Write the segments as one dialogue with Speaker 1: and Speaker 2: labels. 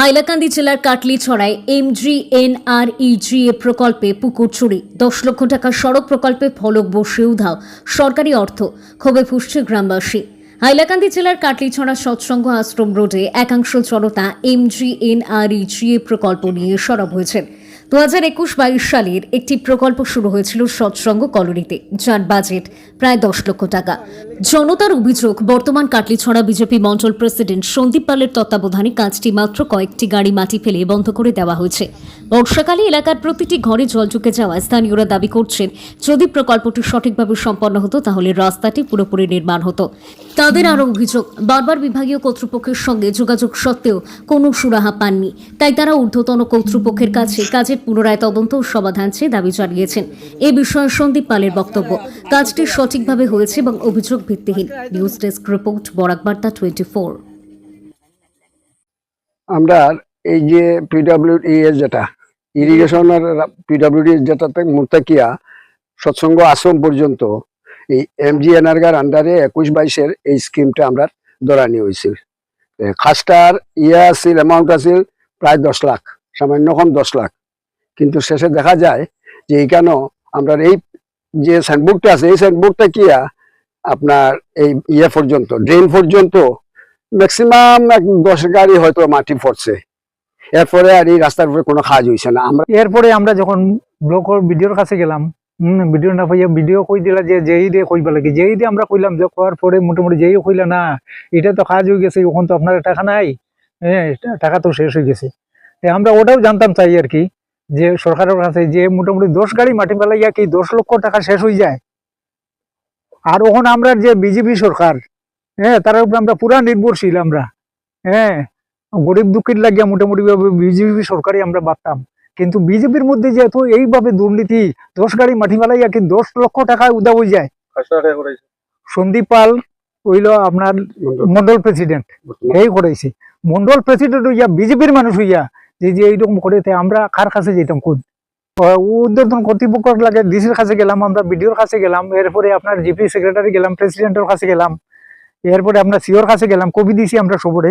Speaker 1: হাইলাকান্দি জেলার কাটলিছড়ায় এ প্রকল্পে পুকুর চুরি। দশ লক্ষ টাকা সড়ক প্রকল্পে ফলক বসে উধাও। সরকারি অর্থ, ক্ষোভে ফুসছে গ্রামবাসী। হাইলাকান্দি জেলার কাটলিছড়া সৎসঙ্গ আশ্রম রোডে একাংশ জনতা এমজি এনআরইজিএ প্রকল্প নিয়ে সরব হয়েছেন। দু হাজার একুশ বাইশ সালের একটি প্রকল্প শুরু হয়েছিল সৎসঙ্গ কলোনিতে, যার বাজেট প্রায় দশ লক্ষ টাকা। জনতার অভিযোগ, বর্তমান কাটলিছড়া বিজেপি মণ্ডল প্রেসিডেন্ট সন্দীপ পালের তত্ত্বাবধানে কাজটি মাত্র কয়েকটি গাড়ি মাটি ফেলে বন্ধ করে দেওয়া হয়েছে। বর্ষাকালে এলাকার প্রতিটি ঘরে জল ঢুকে যাওয়ায় স্থানীয়রা দাবি করছেন, যদি প্রকল্পটি সঠিকভাবে সম্পন্ন হতো, তাহলে রাস্তাটি পুরোপুরি নির্মাণ হতো। তাদের আরও অভিযোগ, বারবার বিভাগীয় কর্তৃপক্ষের সঙ্গে যোগাযোগ সত্ত্বেও কোনো সুরাহা পাননি। তাই তারা ঊর্ধ্বতন কর্তৃপক্ষের কাছে কাজের পুনরায় তদন্ত ও সমাধান চেয়ে দাবি জানিয়েছেন। এ বিষয়ে সন্দীপ পালের বক্তব্য। কাজটি সঠিকভাবে হয়েছে এবং অভিযোগ ভিত্তিহীন। নিউজ ডেস্ক রিপোর্ট বরাক বার্তা টোয়েন্টি ফোর
Speaker 2: আমরা এই যে পিডাব্লিউডিএস যেটা ইরিগেশনের পিডাব্লিউডিএস যেটাতে মুতাকিয়া সৎসঙ্গ আশ্রম পর্যন্ত এই এমজিএনআরগার আন্ডারে একুশ বাইশের এই স্কিমটা আমরা দরানি হয়েছিল খাসটার ইয়ে আছিল অ্যামাউন্ট আছিল প্রায় দশ লাখ, সামান্য কম দশ লাখ। কিন্তু শেষে দেখা যায় যে এইখানেও আমরা এই যে সাইনবোর্ডটা আছে, এই সাইনবোর্ডটা কিয়া আপনার এই ইয়ে পর্যন্ত ড্রেন পর্যন্ত ম্যাক্সিমাম এক দশ গাড়ি হয়তো মাটি পড়ছে। এরপরে আর এই রাস্তার উপরে কোনো কাজ হয়েছে না। আমরা
Speaker 3: এরপরে আমরা যখন ব্লকর ভিডিওর কাছে গেলাম, হম ভিডিও না পাইয়া ভিডিও কই দিলা যে, যেই দিয়ে কইবা লাগে। যেই দিয়ে আমরা কইলাম যে, করার পরে মোটামুটি যেই কইলা না, এটা তো কাজ হয়ে গেছে, এখন তো আপনার টাকা নাই। হ্যাঁ টাকা তো শেষ হয়ে গেছে। আমরা ওটাও জানতাম চাই আর কি। যে সরকারের কাছে যে মোটামুটি দশ গাড়ি মাটি ফেলাইয়া কি দশ লক্ষ টাকা শেষ হয়ে যায়? আর ওখান আমরা যে বিজেপি সরকার হ্যাঁ তার উপরে আমরা পুরা নির্ভরশীল আমরা হ্যাঁ গরিব দুঃখীর লাগিয়া মোটামুটি বিজেপি সরকারই আমরা ভাবতাম কিন্তু বিজেপির মধ্যে যেহেতু এইভাবে দুর্নীতি দশ গাড়ি মাটি ফেলাইয়া কি দশ লক্ষ টাকা উদা হয়ে যায়? সন্দীপ পাল হইল আপনার মন্ডল। প্রেসিডেন্ট এই করাইছে। মন্ডল প্রেসিডেন্ট হইয়া বিজেপির মানুষ হইয়া যে যে এইরকম করে তে আমরা কার কাছে যেতাম কোন? উদ্বোধন কর্তৃপক্ষ লাগে ডিসির কাছে গেলাম আমরা বিডিওর কাছে গেলাম এরপরে আপনার জিপি সেক্রেটারি গেলাম প্রেসিডেন্টের কাছে গেলাম এরপরে আপনার সিওর কাছে গেলাম কবি দিছি আমরা সবরে।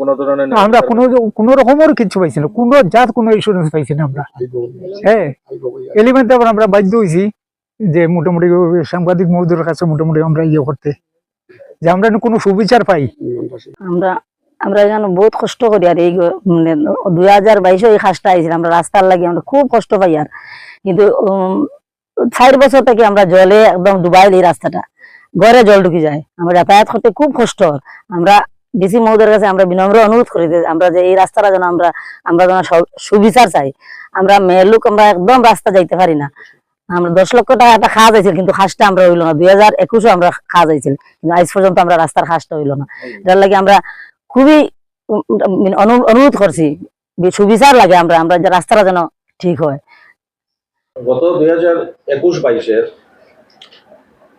Speaker 4: কোনো ধরনের
Speaker 3: আমরা কোনো কোনো রকমের কিছু পাইছি না কোনো জাত কোনো ইন্স্যুরেন্স পাইছি না আমরা। হ্যাঁ এলিমেন্ট আবার আমরা বাধ্য হয়েছি যে মোটামুটি সাংবাদিক মহোদয়ের কাছে মোটামুটি আমরা ইয়ে করতে যে আমরা যেন কোনো সুবিচার পাই।
Speaker 5: আমরা আমরা এখানে বহুত কষ্ট করি আর এই মানে দুই হাজার বাইশে এই কাজটা আইছিল আমরা রাস্তার লাগে আমরা খুব কষ্ট পাই আর। কিন্তু চার বছর থেকে আমরা জলে একদম ডুবাইল এই রাস্তাটা। ঘরে জল ঢুকে যায়। আমরা যাতায়াত করতে খুব কষ্ট। আমরা ডিসি মহোদয়ের কাছে আমরা বিনম্র অনুরোধ করি যে আমরা যে এই রাস্তাটা যেন আমরা আমরা যেন সব- সুবিচার চাই। আমরা মেয়ের লোক আমরা একদম রাস্তা যাইতে পারি না। আমরা দশ লক্ষ টাকা একটা খাওয়া যাইছিল কিন্তু খাসটা আমরা হইল না। দুই হাজার একুশে আমরা খাওয়া যাইছিল কিন্তু আজ পর্যন্ত আমরা রাস্তার খাসটা হইল না। যার লাগে আমরা খুবই অনু- অনুরোধ করছি। সুবিচার লাগে আমরা আমরা যে রাস্তাটা যেন ঠিক হয়।
Speaker 4: গত দুই হাজার একুশ বাইশের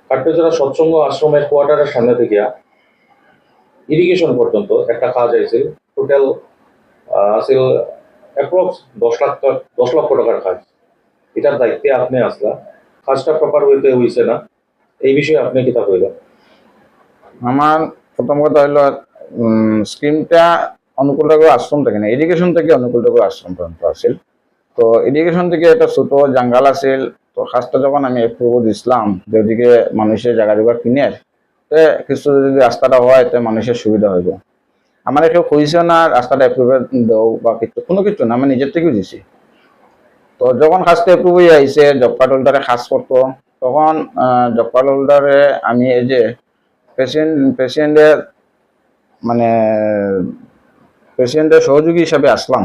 Speaker 4: কাটপেছড়া সৎসঙ্গ আশ্রমের কোয়ার্টারের সামনে থেকে ইরিগেশন পর্যন্ত একটা কাজ হয়েছিল। টোটাল আছিল অ্যাপ্রক্স দশ লাখ দশ লক্ষ টাকার কাজ। এটার দায়িত্বে আপনি আসলা। কাজটা প্রপার ওয়েতে হয়েছে না। এই বিষয়ে আপনি কিতাব হইলেন?
Speaker 6: আমার প্রথম কথা হলো স্কিমটা অনুকূলটাকে আশ্রম থেকে না এডুকেশন থেকে অনুকূলটাকে আশ্রম পর্যন্ত আছিল। তো এডুকেশন থেকে একটা ছোট জাঙ্গাল আছিল। তো কাজটা যখন আমি এপ্রুভ দিছিলাম, যে ওদিকে মানুষের জায়গা জায়গা কিনে তে কিছু যদি রাস্তাটা হয়, তে মানুষের সুবিধা হইব। আমার কেউ কইছে না, রাস্তাটা এপ্রুভ দেও বা কিছু, কোনো কিছু না, আমি নিজের থেকেও দিছি তো যখন কাজটা এপ্রুভ হয়ে জব কার্ড হোল্ডারে কাজ করতো, তখন কার্ড হোল্ডারে আমি এই যে পেশেন্ট পেশেন্টের মানে পেশেন্টের সহযোগী হিসাবে আসলাম।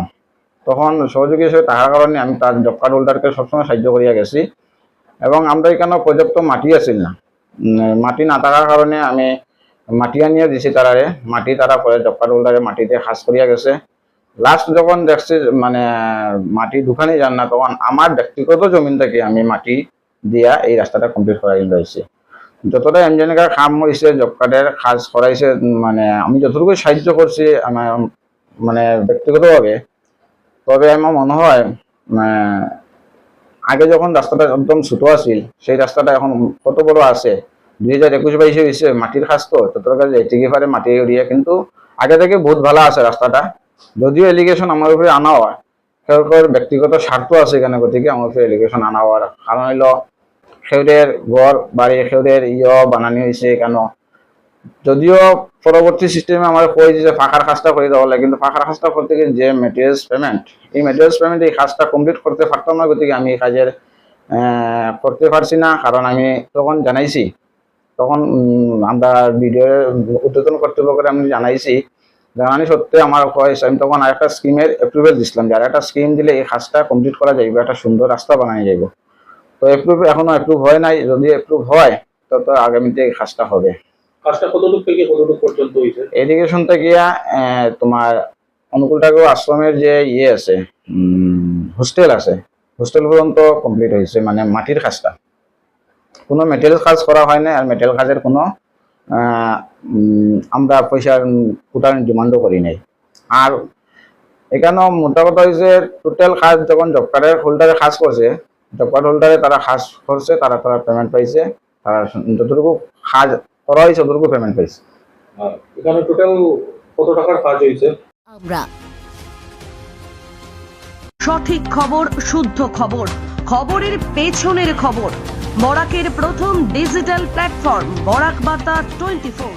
Speaker 6: তখন সহযোগী হিসেবে থাকার কারণে আমি তার কার্ড হোল্ডারকে সবসময় সাহায্য করিয়া গেছি। এবং আমরা এখানে পর্যাপ্ত মাটি আছিল না। মাটি না থাকার কারণে আমি মাটি আনিয়ে দিছি তারারে। মাটি তারা পরে জব কার্ড হোল্ডারে মাটিতে কাজ করিয়া গেছে। লাস্ট যখন দেখছি মানে মাটি ঢুকানি যান না, তখন আমার ব্যক্তিগত জমিন থেকে আমি মাটি দিয়া এই রাস্তাটা কমপ্লিট করাই লইছি যতটা এমজেনিকার কাম হয়েছে জব কার্ডের কাজ করাইছে মানে আমি যতটুকু সাহায্য করছি আমার মানে ব্যক্তিগতভাবে তবে আমার মনে হয় আগে যখন রাস্তাটা একদম ছোট আছিল, সেই রাস্তাটা এখন কত বড় আছে দুই হাজার একুশ বাইশে হয়েছে মাটির কাজ তো ততটা কাছে যেতে পারে মাটি উড়িয়ে কিন্তু আগে থেকে বহুত ভালো আছে রাস্তাটা যদিও এলিগেশন আমার উপরে আনা হয় ব্যক্তিগত স্বার্থ আছে এখানে গতিকে আমার উপরে এলিগেশন আনা হওয়ার কারণ হইল সেউদের ঘর, বাড়ি, সেউদের ইয় বানানি হয়েছে কেন? যদিও পরবর্তী সিস্টেমে আমার কই যে ফাঁকার কাজটা করে দেওয়া লাগে কিন্তু ফাঁকার কাজটা করতে গিয়ে যে মেটেরিয়ালস পেমেন্ট এই মেটেরিয়ালস পেমেন্ট এই কাজটা কমপ্লিট করতে পারতাম না, গতিকে আমি এই কাজের করতে পারছি না, কারণ আমি তখন জানাইছি। তখন আমরা ভিডিও উদ্বোধন কর্তৃপক্ষকে আমি জানাইছি। জানানি সত্ত্বে আমার কয় আমি তখন আরেকটা স্কিমের অ্যাপ্রুভেল দিছিলাম যে আরেকটা স্কিম দিলে এই কাজটা কমপ্লিট করা যাইবে, একটা সুন্দর রাস্তা বানানো যাইব। তো অ্যাপ্রুভ এখনও অ্যাপ্রুভ হয় নাই। যদি অ্যাপ্রুভ হয় তো তো আগামীতে এই কাজটা হবে।
Speaker 4: কাজটা কতটুকু থেকে কতটুকু পর্যন্ত হয়েছে?
Speaker 6: এডুকেশন থেকে আহ, তোমার অনুকূল ঠাকুর আশ্রমের যে ইয়ে আছে হোস্টেল আছে হোস্টেল পর্যন্ত কমপ্লিট হয়েছে মানে মাটির কাজটা। কোনো মেটেরিয়াল কাজ করা হয় না আর মেটেরিয়াল কাজের কোনো আমরা পয়সার কোটার ডিমান্ডও করি নাই। আর এখানেও মোটা কথা হয়েছে টোটাল কাজ যখন জব কার্ডের হোল্ডারে কাজ করছে কার্ড হোল্ডারে তারা কাজ করছে তারা তারা পেমেন্ট পাইছে। তারা যতটুকু কাজ করা হয়েছে ততটুকু পেমেন্ট পাইছে।
Speaker 4: এখানে টোটাল কত টাকার কাজ হয়েছে?
Speaker 1: আমরা।
Speaker 7: সঠিক খবর শুদ্ধ খবর খবরের পেছনের খবর বরাকের প্রথম ডিজিটাল প্ল্যাটফর্ম বরাক বার্তা টোয়েন্টি ফোর